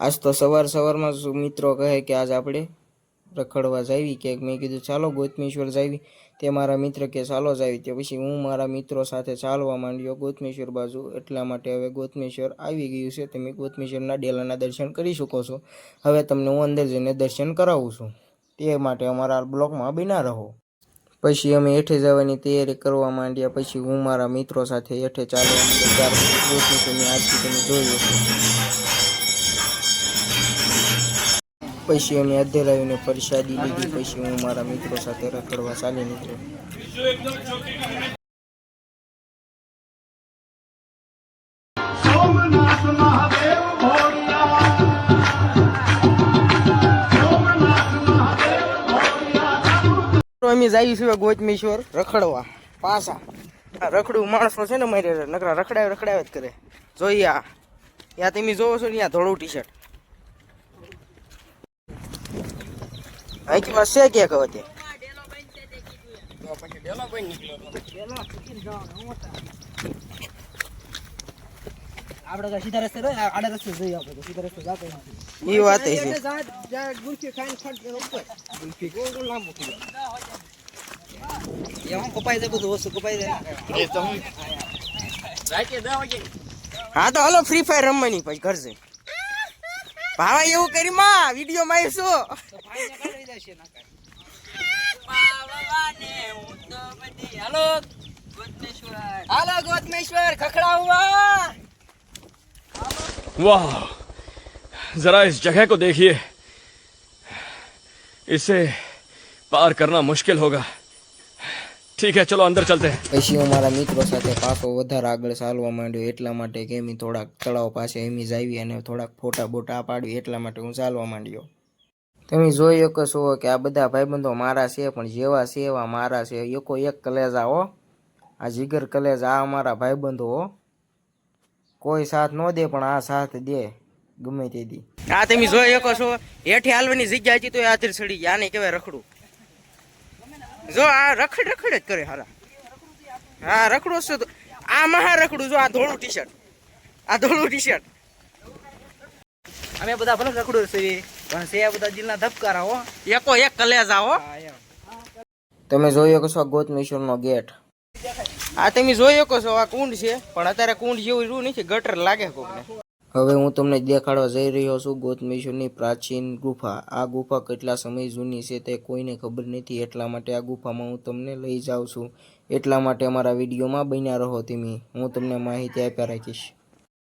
આજ તો સવાર સવારમાં મિત્રો કહે કે આજ આપણે રખડવા જાવી કે મેં કીધું, ચાલો ગોતમેશ્વર જાવી. તે મારા મિત્ર કે, ચાલો જાવી. તે પછી હું મારા મિત્રો સાથે ચાલવા માંડ્યો ગોતમેશ્વર બાજુ. એટલા માટે હવે ગોતમેશ્વર આવી ગયું છે. તમે ગોતમેશ્વરના ડેલાના દર્શન કરી શકો છો. હવે તમને હું અંદર જઈને દર્શન કરાવું છું. તે માટે અમારા બ્લોકમાં બિના રહો. પછી અમે હેઠે જવાની તૈયારી કરવા માંડ્યા. પછી હું મારા મિત્રો સાથે હેઠે ચાલવા માંડ્યો. ત્યાર પછી આરતી તમે જોઈ પછી અમે અધેર આવીને પ્રસાદી લીધી પછી હું મારા મિત્રો સાથે રખડવા ચાલી નીકળ્યો. અમે જઈએ છીએ ગોતમેશ્વર રખડવા પાછા. આ રખડું માણસો છે ને મારે નકરા રખડાવે રખડાવે જ કરે. જોઈએ આ. યા તમે જોવો છો ને યા ધોળું ટી શર્ટ અહીંથી છે ક્યાં કહો તે. આપણે તો સીધા રસ્તે રહ્યો આડે રસ્તે જઈ આપણે સીધા રસ્તે જાતો નથી. એ વાત છે. ગુલ્ફી ખાઈને ખડ ઉપર. ગુલ્ફી ગોળ ગોળ થઈ જાય એમાં કપાઈ જાય બધું વસ્તુ કપાઈ જાય. હા તો હાલો ફ્રી ફાયર રમવાની પછી ઘર જઈ. ભાવા એવું કરી માં વીડિયો માં શું તો ભાઈને કાઢી જાય છે નાકા હાલો ગોતમેશ્વર ખખડાવવા वाह जरा इस जगह को देखिए इसे पार करना मुश्किल होगा ठीक है चलो अंदर चलते हैं પછી હું મારા મિત્રો સાથે પાછો વધારે આગળ ચાલવા માંડ્યો એટલા માટે કે એમ થોડાક તળાવ પાસે એમ જાવી અને થોડાક ફોટા બોટા પાડવી એટલા માટે હું ચાલવા માંડ્યો તમે જોઈ શકો છો કે આ બધા ભાઈબંધો મારા છે પણ જેવા છે એવા મારા છે. એકો એક કલેજા હો. આ જીગર કલેજા આ અમારા ભાઈબંધો હો. કોઈ સાથ ન દે પણ આ સાથ દે. ગમે તે દી. આ તમે જોઈ શકો છો હેઠે હાલવાની જગ્યા હતી તો એ આધર ચડી ગયા. આને કહેવાય રખડું. જો આ રખડ રખડ જ કરે હારા. હા રખડો છે તો આ મહા રખડું જો આ ધોળું ટી શર્ટ આ ધોળું ટી શર્ટ અમે બધા ભલે રખડું છે. પણ છે બધા દિલના ધબકારા હો. એકો એક કલેજા હો. તમે જોયો કશો છો આ ગોતમેશ્વર નો ગેટ? આ તમે જોઈ શકો છો આ કુંડ છે? પણ અત્યારે કુંડ જેવું રહ્યું નથી ગટર લાગે કોકને. હવે હું તમને દેખાડવા જઈ રહ્યો છું ગોતમેશ્વરની પ્રાચીન ગુફા. આ ગુફા કેટલા સમય જૂની છે તે કોઈને ખબર નથી એટલા માટે આ ગુફામાં હું તમને લઈ જાઉં છું. એટલા માટે અમારા વિડીયોમાં બન્યા રહો તમે. હું તમને માહિતી આપ્યા રાખીશ.